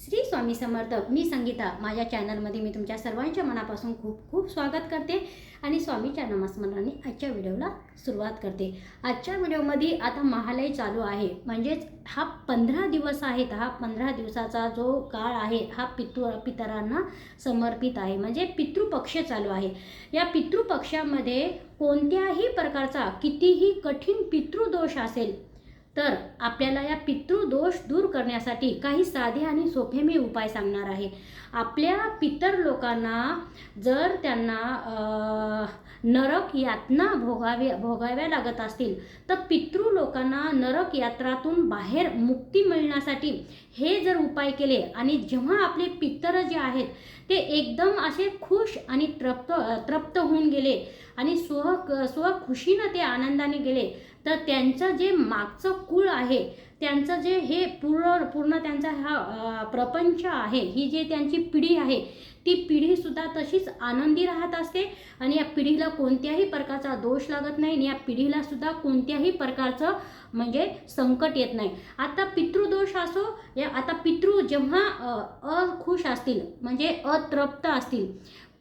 श्री स्वामी समर्थ मी संगीता. माझ्या चॅनलमध्ये मी तुमच्या सर्वांच्या मनापासून खूप खूप स्वागत करते आणि स्वामीच्या नामस्मरणाने आजच्या व्हिडिओला सुरुवात करते. आजच्या व्हिडिओमध्ये आता महालय चालू आहे. म्हणजेच हा पंधरा दिवस आहेत हा पंधरा दिवसाचा जो काळ आहे हा पितृ पितरांना समर्पित आहे. म्हणजे पितृपक्ष चालू आहे. या पितृपक्षामध्ये कोणत्याही प्रकारचा कितीही कठीण पितृदोष असेल तर आपल्याला या पितृदोष दूर करण्यासाठी काही साधे आणि सोपे मी उपाय सांगणार आहे. आपल्या पितर लोकांना जर त्यांना नरक यातना भोगाव्या भोगाव्या लागत असतील. तर पितृ लोकांना नरक यात्रातून बाहेर मुक्ती मिळण्यासाठी हे जर उपाय केले आणि जेव्हा आपले पितर जे आहेत ते एकदम असे खुश आणि तृप्त तृप्त होऊन गेले आणि स्व स्वखुशीनं ते आनंदाने गेले तर त्यांचं जे मागचं कुळ आहे त्यांचं जे हे पूर्ण पूर्ण त्यांचा हा प्रपंच आहे ही जी त्यांची पिढी आहे ती पिढीसुद्धा तशीच आनंदी राहत असते आणि या पिढीला कोणत्याही प्रकारचा दोष लागत नाही आणि या पिढीला सुद्धा कोणत्याही प्रकारचं म्हणजे संकट येत नाही. आता पितृदोष असो या आता पितृ जेव्हा अखुश असतील म्हणजे अतृप्त असतील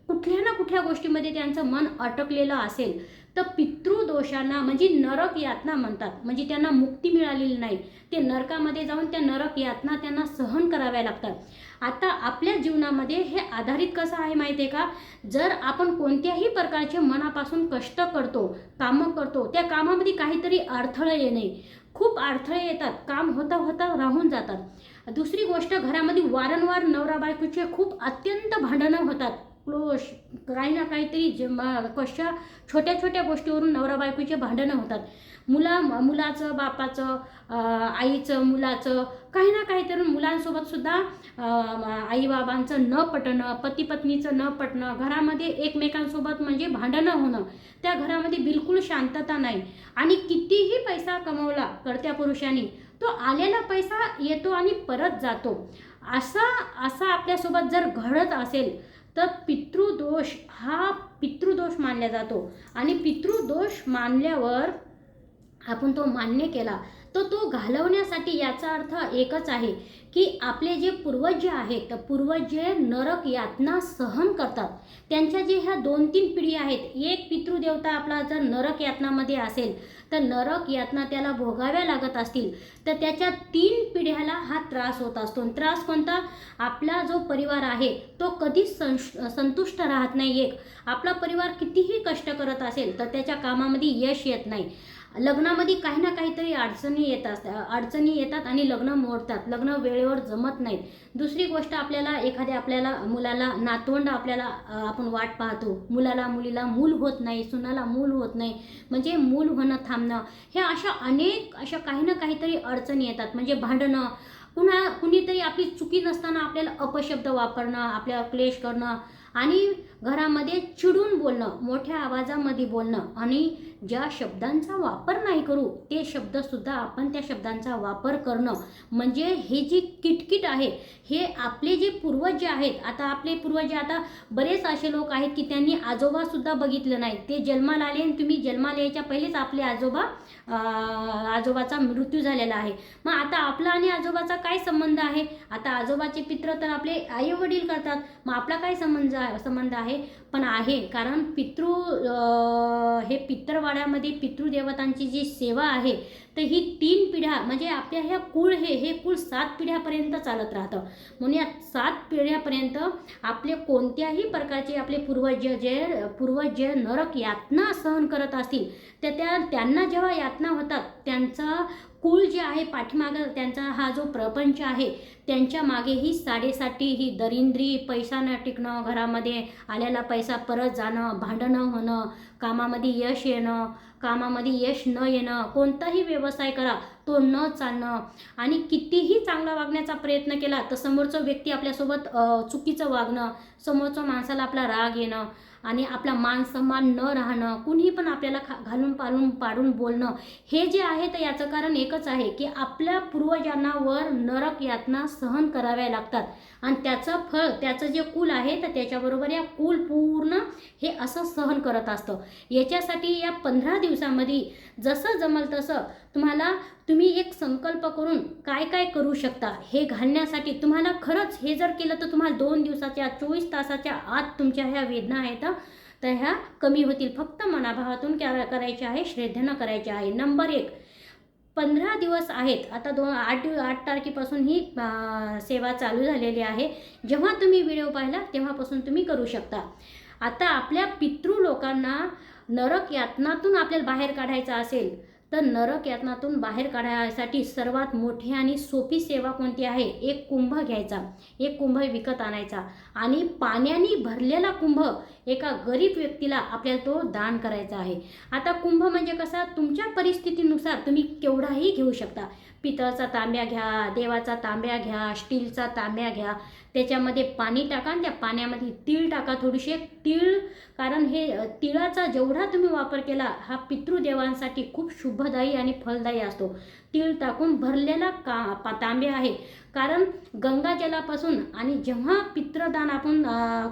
कुठल्या ना कुठल्या गोष्टीमध्ये त्यांचं मन अटकलेलं असेल तर पितृदोषांना म्हणजे नरक यातना म्हणतात. म्हणजे त्यांना मुक्ती मिळालेली नाही. ते नरकामध्ये जाऊन त्या नरक यातना त्यांना सहन कराव्या लागतात. आता आपल्या जीवनामध्ये हे आधारित कसं आहे माहिती आहे का? जर आपण कोणत्याही प्रकारचे मनापासून कष्ट करतो कामं करतो त्या कामामध्ये काहीतरी अडथळे येणे. खूप अडथळे येतात. काम होता होता राहून जातात. दुसरी गोष्ट घरामध्ये वारंवार नवरा बायकोचे खूप अत्यंत भांडणं होतात. क्लोश काही ना काहीतरी जे कशा छोट्या छोट्या गोष्टीवरून नवरा बायकोचे भांडणं होतात. मुला मुलाचं बापाचं आईचं मुलाचं काही ना काहीतरी मुलांसोबत सुद्धा आई बाबांचं न पटणं पती पत्नीचं न पटणं घरामध्ये एकमेकांसोबत म्हणजे भांडणं होणं त्या घरामध्ये बिलकुल शांतता नाही. आणि कितीही पैसा कमवला करत्या पुरुषांनी तो आलेला पैसा येतो आणि परत जातो. असा असा आपल्यासोबत जर घडत असेल तर पितृदोष हा पितृदोष मानला जातो. आणि पितृदोष मानल्यावर आपण तो मान्य केला तर तो घालवण्यासाठी याचा अर्थ एकच आहे की आपले जे पूर्वज जे आहेत तर पूर्वज जे नरक यातना सहन करतात. त्यांच्या जे ह्या दोन तीन पिढी आहेत एक पितृदेवता आपला जर नरक यातनामध्ये असेल तर नरक यातना त्याला भोगाव्या लागत असतील. तर त्याच्या तीन पिढ्याला हा त्रास होत असतो. त्रास कोणता? आपला जो परिवार आहे तो कधीच संश संतुष्ट राहत नाही एक. आपला परिवार कितीही कष्ट करत असेल तर त्याच्या कामामध्ये यश येत नाही. लग्नामध्ये काही ना काहीतरी अडचणी येत असतात अडचणी येतात आणि लग्न मोडतात. लग्न वेळेवर जमत नाहीत. दुसरी गोष्ट आपल्याला एखाद्या आपल्याला मुलाला नातवंड आपल्याला आपण वाट पाहतो. मुलाला मुलीला मूल होत नाही सुनाला मूल होत नाही. म्हणजे मूल होणं थांबणं. ह्या अशा अनेक अशा काही ना काहीतरी अड अडचणी येतात. म्हणजे भांडणं. पुन्हा कुणीतरी आपली चुकी नसताना आपल्याला अपशब्द वापरणं आपल्याला क्लेश करणं आणि घरामध्ये चिडून बोलणं मोठ्या आवाजामध्ये बोलणं आणि ज्या शब्दांचा वापर नाही करू ते शब्दसुद्धा आपण त्या शब्दांचा वापर करणं. म्हणजे हे जी किटकिट आहे हे आपले जे पूर्वज जे आहेत आता आपले पूर्वज जे आता बरेच असे लोक आहेत की त्यांनी आजोबासुद्धा बघितलं नाही. ते जन्माला आले आणि तुम्ही जन्माला यायच्या पहिलेच आपले आजोबा आजोबाचा मृत्यू झालेला आहे. मग आता आपला आणि आजोबाचा काय संबंध आहे? आता आजोबाचे पित्र तर आपले आई वडील करतात. मग आपला काय संबंध संबंध आहे? आहे पण आहे. कारण पितृ हे पितरवाड्यामध्ये पितृदेवतांची जी सेवा आहे तर ही तीन पिढ्या म्हणजे आपल्या ह्या कुळ हे हे कुळ सात पिढ्यापर्यंत चालत राहतं. म्हणून या सात पिढ्यापर्यंत आपले कोणत्याही प्रकारचे आपले पूर्वज जे पूर्वज जे नरक यातना सहन करत असतील तर त्या त्यांना जेव्हा यातना होतात त्यांचा कुळ जे आहे पाठीमागं त्यांचा हा जो प्रपंच आहे त्यांच्या मागे ही साडेसाठी ही दरिंद्री पैसा न टिकणं घरामध्ये आलेला पैसा परत जाणं भांडणं होणं कामामध्ये यश येणं कामामध्ये यश न येणं कोणताही व्यवसाय करा तो न चालणं. आणि कितीही चांगला वागण्याचा प्रयत्न केला तर समोरचं व्यक्ती आपल्यासोबत चुकीचं वागणं समोरचं माणसाला आपला राग येणं आणि आपला मान सन्मान न राहणं कुणीही पण आपल्याला खा घालून पालून पाडून बोलणं हे जे आहे तर याचं कारण एकच आहे की आपल्या पूर्वजांना वर नरक यातना सहन कराव्या लागतात. आणि त्याचं फळ त्याचं जे कुल आहे तर त्याच्याबरोबर या कुल पूर्ण हे असं सहन करत असतं. याच्यासाठी या पंधरा दिवसामध्ये जसं जमल तसं तुम्हाला तुम्ही एक संकल्प करून काय काय करू शकता हे घालण्यासाठी तुम्हाला खरंच हे जर केलं तर तुम्हाला दोन दिवसाच्या चोवीस तासाच्या आत तुमच्या ह्या वेदना आहेत तर ह्या कमी होतील. फक्त मनाभावातून क्या करायच्या आहे श्रद्धेनं करायच्या आहे. नंबर एक पंधरा दिवस आहेत. आता दोन आठ आठ तारखेपासून ही सेवा चालू झालेली आहे. जेव्हा तुम्ही व्हिडिओ पाहिला तेव्हापासून तुम्ही करू शकता. आता आपल्या पितृ लोकांना नरक यातनातून आपल्याला बाहेर काढायचं असेल तर नरक यातनातून बाहेर काढायसाठी सर्वात मोठी आणि सोपी सेवा कोणती आहे? एक कुंभ घ्यायचा. एक कुंभ विकत आणायचा. आणि पाण्याने भरलेला कुंभ एका गरीब व्यक्तीला आपल्याला तो दान करायचा आहे. आता कुंभ म्हणजे कसा? तुमच्या परिस्थितीनुसार तुम्ही केवढाही घेऊ शकता. पितळचा तांब्या घ्या देवाचा तांब्या घ्या स्टीलचा तांब्या घ्या. त्याच्यामध्ये पाणी टाका आणि त्या पाण्यामध्ये तीळ टाका थोडीशी. तीळ कारण हे तिळाचा जेवढा तुम्ही वापर केला हा पितृदेवांसाठी खूप शुभदायी आणि फलदायी असतो. तीळ टाकून भरलेला का पा आहे. कारण गंगाजलापासून आणि जेव्हा पित्रदान आपण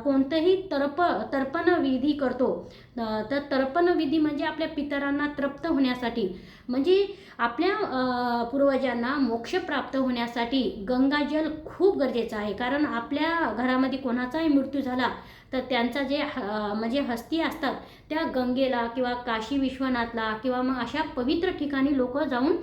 कोणतंही तर्प तर्पण विधी करतो तर तर्पण विधी म्हणजे आपल्या पितरांना तृप्त होण्यासाठी. म्हणजे आपल्या पूर्वजांना मोक्ष प्राप्त होण्यासाठी गंगाजल खूप गरजेचं आहे. कारण आपल्या घरामध्ये कोणाचाही मृत्यू झाला तर त्यांचा जे म्हणजे हस्ती असतात त्या गंगेला किंवा काशी विश्वनाथला किंवा मग अशा पवित्र ठिकाणी लोक जाऊन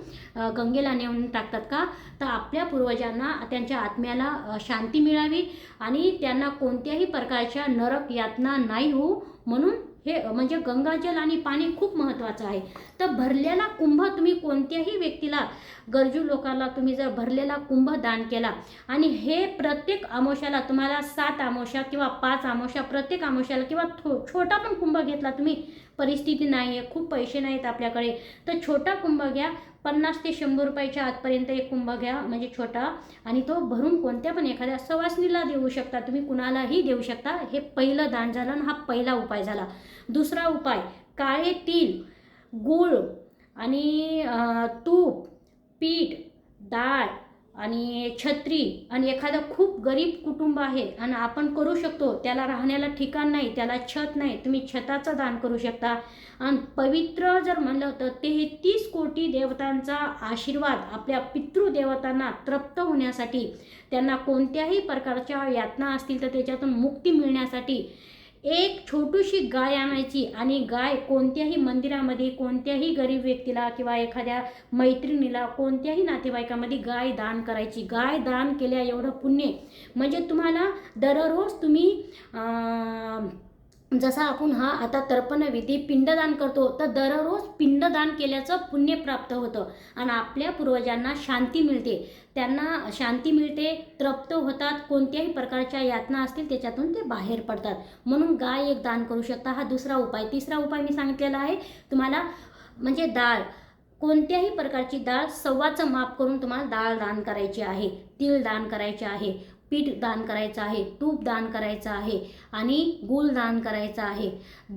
गंगेला नेऊन टाकतात का? तर आपल्या पूर्वजांना त्यांच्या आत्म्याला शांती मिळावी आणि त्यांना कोणत्याही प्रकारच्या नरक यातना नाही होऊ म्हणून हे म्हणजे गंगाजल आणि पाणी खूप महत्त्वाचं आहे. तर भरलेला कुंभ तुम्ही कोणत्याही व्यक्तीला गरजू लोकांना तुम्ही जर भरलेला कुंभ दान केला आणि हे प्रत्येक आमोशाला तुम्हाला सात आमोशा किंवा पाच आमोशा प्रत्येक आमोशाला किंवा थो छोटा पण कुंभ घेतला तुम्ही परिस्थिती नाही आहे खूप पैसे नाहीत आपल्याकडे तर छोटा कुंभ घ्या. पन्नास ते शंभर रुपयाच्या आतपर्यंत एक कुंभ घ्या म्हणजे छोटा. आणि तो भरून कोणत्या पण एखाद्या सवासनीला देऊ शकता. तुम्ही कुणालाही देऊ शकता. हे पहिलं दान झालं आणि हा पहिला उपाय झाला. दुसरा उपाय काळे तीळ गूळ आणि तूप पीठ डाळ आणि छत्री आणि एखादं खूप गरीब कुटुंब आहे आणि आपण करू शकतो त्याला राहण्याला ठिकाण नाही त्याला छत नाही तुम्ही छताचं दान करू शकता. आणि पवित्र जर म्हणलं तर तेहतीस कोटी देवतांचा आशीर्वाद आपल्या पितृदेवतांना तृप्त होण्यासाठी त्यांना कोणत्याही प्रकारच्या यातना असतील तर त्याच्यातून मुक्ती मिळण्यासाठी एक छोटीशी गाय आणायची आणि गाय कोणत्याही मंदिरामध्ये कोणत्याही गरीब व्यक्तीला किंवा एखाद्या मैत्रिणीला कोणत्याही नातेवाईकामध्ये गाय दान करायची. गाय दान केल्या एवढं पुण्य. म्हणजे तुम्हाला दररोज तुम्ही जसा आपण हा आता तर्पण विधी पिंडदान करतो तर दररोज पिंडदान केल्याचं पुण्य प्राप्त होतं आणि आपल्या पूर्वजांना शांती मिळते. त्यांना शांती मिळते तृप्त होतात कोणत्याही प्रकारच्या यातना असतील त्याच्यातून ते बाहेर पडतात. म्हणून गाय एक दान करू शकता. हा दुसरा उपाय तिसरा उपाय मी सांगितलेला आहे. तुम्हाला म्हणजे डाळ कोणत्याही प्रकारची डाळ सव्वाचं माप करून तुम्हाला डाळ दान करायची आहे तीळ दान करायचे आहे. पीठ दान करायचं आहे तूप दान करायचं आहे आणि गुळ दान करायचं आहे.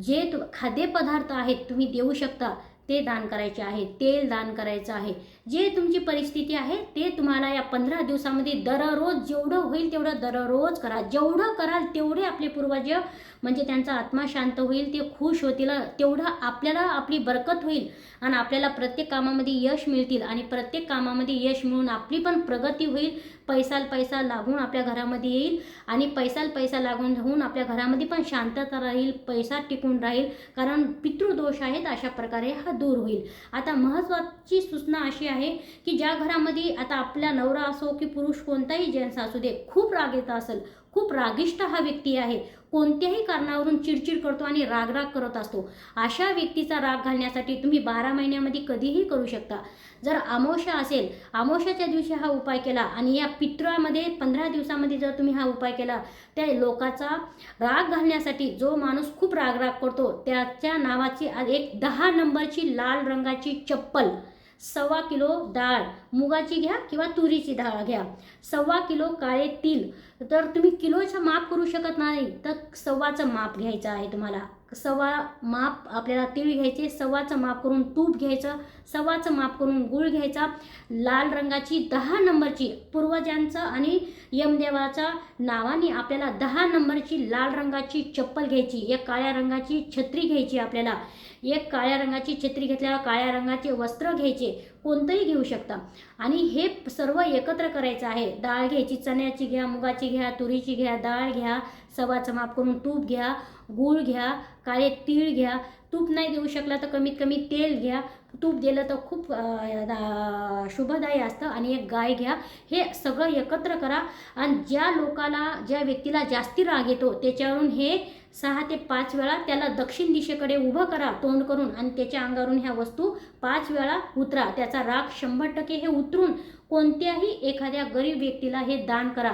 जे तु खाद्यपदार्थ आहेत तुम्ही देऊ शकता ते दान करायचे आहे तेल दान करायचं आहे. जे तुमची परिस्थिती आहे ते तुम्हाला या पंधरा दिवसामध्ये दररोज जेवढं होईल तेवढं दररोज करा. जेवढं कराल तेवढे आपले पूर्वज म्हणजे त्यांचा आत्मा शांत होईल ते खुश होतील तेवढं आपल्याला आपली बरकत होईल आणि आपल्याला प्रत्येक कामामध्ये यश मिळतील आणि प्रत्येक कामामध्ये यश मिळून आपली पण प्रगती होईल. पैसाल पैसा लागून आपल्या घरामध्ये येईल आणि पैसाल पैसा लागून होऊन आपल्या घरामध्ये पण शांतता राहील पैसा टिकून राहील. कारण पितृदोष आहेत अशा प्रकारे हा दूर होईल. आता महत्त्वाची सूचना अशी आहे की ज्या घरामध्ये आता आपला नवरा असो की पुरुष कोणताही जेन्ट्स असू दे खूप राग येत असेल खूप रागिष्ट हा व्यक्ती आहे. कोणत्याही कारणावरून चिडचिड करतो आणि रागराग करत असतो. अशा व्यक्तीचा राग घालण्यासाठी तुम्ही बारा महिन्यामध्ये कधीही करू शकता. जर आमोशा असेल आमोशाच्या दिवशी हा उपाय केला आणि या पित्रामध्ये पंधरा दिवसामध्ये जर तुम्ही हा उपाय केला त्या लोकाचा राग घालण्यासाठी जो माणूस खूप रागराग करतो त्याच्या नावाची एक दहा नंबरची लाल रंगाची चप्पल. सव्वा किलो डाळ. मुगाची घ्या किंवा तुरीची डाळ घ्या. सव्वा किलो काळे तील तर तुम्ही किलोचं माप करू शकत नाही तर सव्वाचं माप घ्यायचं आहे तुम्हाला. सव्वा माप आपल्याला तीळ घ्यायचे सव्वाचं माप करून तूप घ्यायचं सव्वाचं माप करून गुळ घ्यायचा लाल रंगाची दहा नंबरची पूर्वजांचं आणि यमदेवाच्या नावाने आपल्याला दहा नंबरची लाल रंगाची चप्पल घ्यायची एक काळ्या रंगाची छत्री घ्यायची आपल्याला. एक काळ्या रंगाची छत्री घेतल्यावर काळ्या रंगाचे वस्त्र घ्यायचे कोणतंही घेऊ शकता. आणि हे सर्व एकत्र करायचं आहे. डाळ घ्यायची चण्याची घ्या मुगाची घ्या तुरीची घ्या डाळ घ्या सव्वाचं माप करून तूप घ्या गूळ घ्या काळे तीळ घ्या तूप नाही देऊ शकला तर कमीत कमी तेल घ्या. तूप दिलं तर खूप दा- शुभदायी असतं आणि एक गाय घ्या. हे सगळं एकत्र करा आणि ज्या लोकाला ज्या व्यक्तीला जास्ती राग येतो त्याच्यावरून हे सहा ते पाच वेळा त्याला दक्षिण दिशेकडे उभं करा तोंड करून आणि त्याच्या अंगावरून ह्या वस्तू पाच वेळा उतरा. त्याचा राग शंभर टक्के हे उतरून कोणत्याही एखाद्या गरीब व्यक्तीला हे दान करा.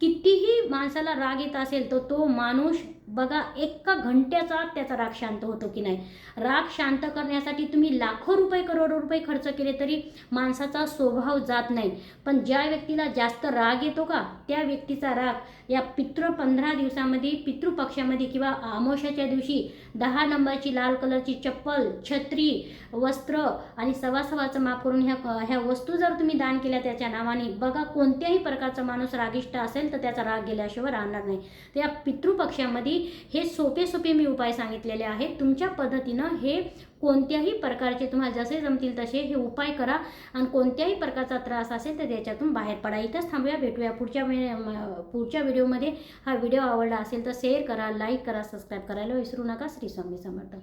कितीही माणसाला राग येत असेल तर तो माणूस बघा एका घंट्याचा त्याचा राग शांत होतो की नाही? राग शांत करण्यासाठी तुम्ही लाखो रुपये करोडो रुपये खर्च केले तरी माणसाचा स्वभाव जात नाही. पण ज्या व्यक्तीला जास्त राग येतो का त्या व्यक्तीचा राग या पितृ पंधरा दिवसामध्ये पितृपक्षामध्ये किंवा अमावस्याच्या दिवशी दहा नंबरची लाल कलरची चप्पल छत्री वस्त्र आणि सवासवाचं माप करून ह्या ह्या वस्तू जर तुम्ही दान केल्या त्याच्या नावाने बघा कोणत्याही प्रकारचा माणूस रागिष्ट असेल तर त्याचा राग गेल्याशिवाय राहणार नाही. तर या पितृपक्षामध्ये हे सोपे सोपे मी उपाय सांगितलेले आहेत. तुमच्या पद्धतीनं हे कोणत्याही प्रकारचे तुम्हाला जसे जमतील तसे हे उपाय करा आणि कोणत्याही प्रकारचा त्रास असेल तर त्याच्यातून बाहेर पडा. इथंच थांबूया. भेटूया पुढच्या पुढच्या व्हिडिओमध्ये. हा व्हिडिओ आवडला असेल तर शेअर करा लाईक करा सबस्क्राईब करायला विसरू नका. श्री स्वामी समर्थ.